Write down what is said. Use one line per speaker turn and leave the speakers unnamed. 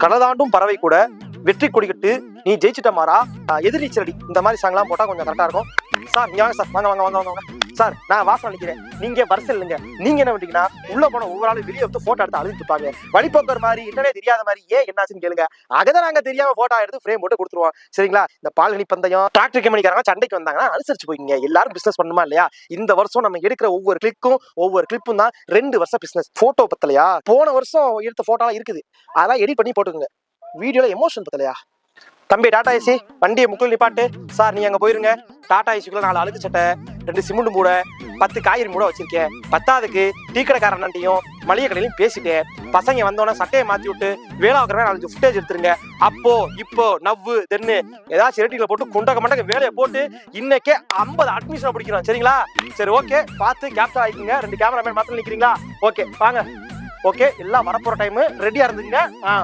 கடலாண்டும் பறவை கூட வெற்றி கொடிக்கட்டு நீ ஜெயிச்சிட்ட மாறா? ஆஹ் எதிர்நீச்சல் அடி. இந்த மாதிரி சாங்லாம் போட்டா கொஞ்சம் கரெக்டா இருக்கும். சார் நீங்க சார். வாங்க வாங்க வாங்க வாங்க. சார் நான் வாசல் நினைக்கிறேன் நீங்க வரிசை இல்லைங்க நீங்க என்ன பண்ணீங்கன்னா உள்ள போன ஒவ்வொரு ஆளும் வெளியே வந்து போட்டோ எடுத்து அழுதுட்டு இருப்பாங்க. வழிபோக்கர் மாதிரி என்னன்னே தெரியாத மாதிரி ஏன் என்னாச்சுன்னு கேளுங்க. அகதான் நாங்க தெரியாம போட்டோ எடுத்து ஃப்ரேம் போட்டு கொடுத்துருவோம். சரிங்களா? இந்த பால்கனி பந்தயம் டிராக்டர் கம்பெனிக்காரங்க சண்டைக்கு வந்தாங்கன்னா அனுசரிச்சு போய்ங்க எல்லாரும் பிசினஸ் பண்ணுமா இல்லையா? இந்த வருஷம் நம்ம எடுக்கிற ஒவ்வொரு கிளிக்கும் ஒவ்வொரு கிளிப்பும் தான் ரெண்டு வருஷம் பிசினஸ் போட்டோ பத்தலையா? போன வருஷம் எடுத்த போட்டோலாம் இருக்குது. அதெல்லாம் எடிட் பண்ணி போட்டுக்கோங்க. வீடியோவில் எமோஷன் பத்தலையா? தம்பி டாடா ஏசி வண்டியை முக்கில் நிப்பாட்டு. சார் நீ அங்கே போயிருங்க. டாடா ஏசிக்குள்ள நாலு அழுக்கு சட்டை ரெண்டு சிமெண்ட் மூட பத்து காய்கறி மூட வச்சிருக்கேன் பத்தாவதுக்கு டீ கடைக்காரன்ட்டையும் மளிகை கடையிலையும் பேசிட்டேன் பசங்க வந்தோடனே சட்டையை மாற்றி விட்டு வேலை வைக்கிற நாலஞ்சு ஃபுட்டேஜ் எடுத்துருங்க. அப்போ இப்போ நவ்வு தென்னு ஏதாச்சும் இரட்டிகளை போட்டு குண்டக்க மண்டக்க வேலையை போட்டு இன்னைக்கே ஐம்பது அட்மிஷன் பிடிக்கிறோம். சரிங்களா? சரி ஓகே பார்த்து கேப்டா ஆயிக்குங்க ரெண்டு கேமராமேன் மாத்திரம் நிற்கிறீங்களா ஓகே வாங்க. ஓகே எல்லாம் வரப்போகிற டைமு ரெடியாக இருந்துங்க ஆ.